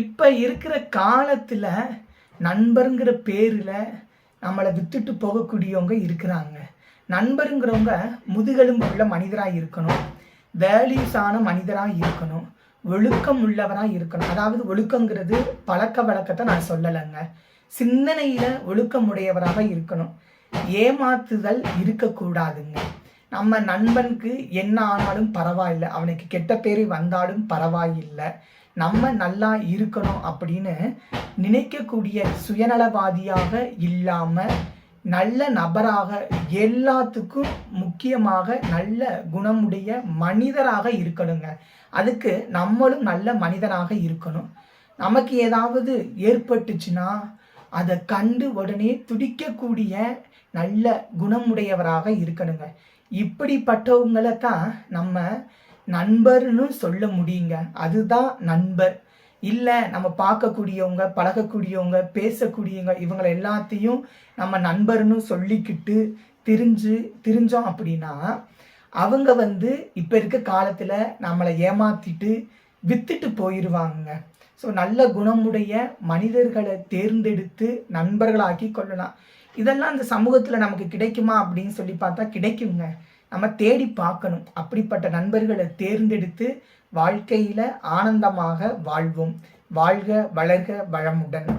இப்போ இருக்கிற காலத்தில் நண்பருங்கிற பேரில் நம்மளை வித்துட்டு போகக்கூடியவங்க இருக்கிறாங்க. நண்பருங்கிறவங்க முதுகெலும்பு உள்ள மனிதராக இருக்கணும் வேல்யூஸான மனிதராக இருக்கணும். ஒழுக்கம் உள்ளவராக இருக்கணும். அதாவது ஒழுக்கங்கிறது பழக்க வழக்கத்தை நான் சொல்லலைங்க. சிந்தனையில் ஒழுக்கம் உடையவராக இருக்கணும். ஏமாத்துதல் இருக்கக்கூடாதுங்க. நம்ம நண்பனுக்கு என்ன ஆனாலும் பரவாயில்லை. அவனுக்கு கெட்ட பேர் வந்தாலும் பரவாயில்லை. நம்ம நல்லா இருக்கணும் அப்படின்னு நினைக்கக்கூடிய சுயநலவாதியாக இல்லாமல் நல்ல நபராக எல்லாத்துக்கும் முக்கியமாக நல்ல குணமுடைய மனிதராக இருக்கணுங்க. அதுக்கு நம்மளும் நல்ல மனிதனாக இருக்கணும். நமக்கு ஏதாவது ஏற்பட்டுச்சுன்னா அதை கண்டு உடனே துடிக்கக்கூடிய நல்ல குணமுடையவராக இருக்கணுங்க. இப்படிப்பட்டவங்களை தான் நம்ம நண்பர்னு சொல்ல முடியுங்க. அதுதான் நண்பர். இல்லை நம்ம பார்க்கக்கூடியவங்க பழகக்கூடியவங்க பேசக்கூடியவங்க இவங்களை எல்லாத்தையும் நம்ம நண்பர்னு சொல்லிக்கிட்டு தெரிஞ்சு திரிஞ்சோம் அப்படின்னா அவங்க வந்து இப்போ இருக்க காலத்தில் நம்மளை ஏமாத்திட்டு வித்துட்டு போயிடுவாங்க ஸோ நல்ல குணமுடைய மனிதர்களை தேர்ந்தெடுத்து நண்பர்களாக்கி கொள்ளலாம். இதெல்லாம் இந்த சமூகத்தில் நமக்கு கிடைக்குமா அப்படின்னு சொல்லி பார்த்தா கிடைக்குங்க. நம்ம தேடி பார்க்கணும். அப்படிப்பட்ட நண்பர்களை தேர்ந்தெடுத்து வாழ்க்கையில் ஆனந்தமாக வாழ்வோம். வாழ்க வளர்க வளமுடன்.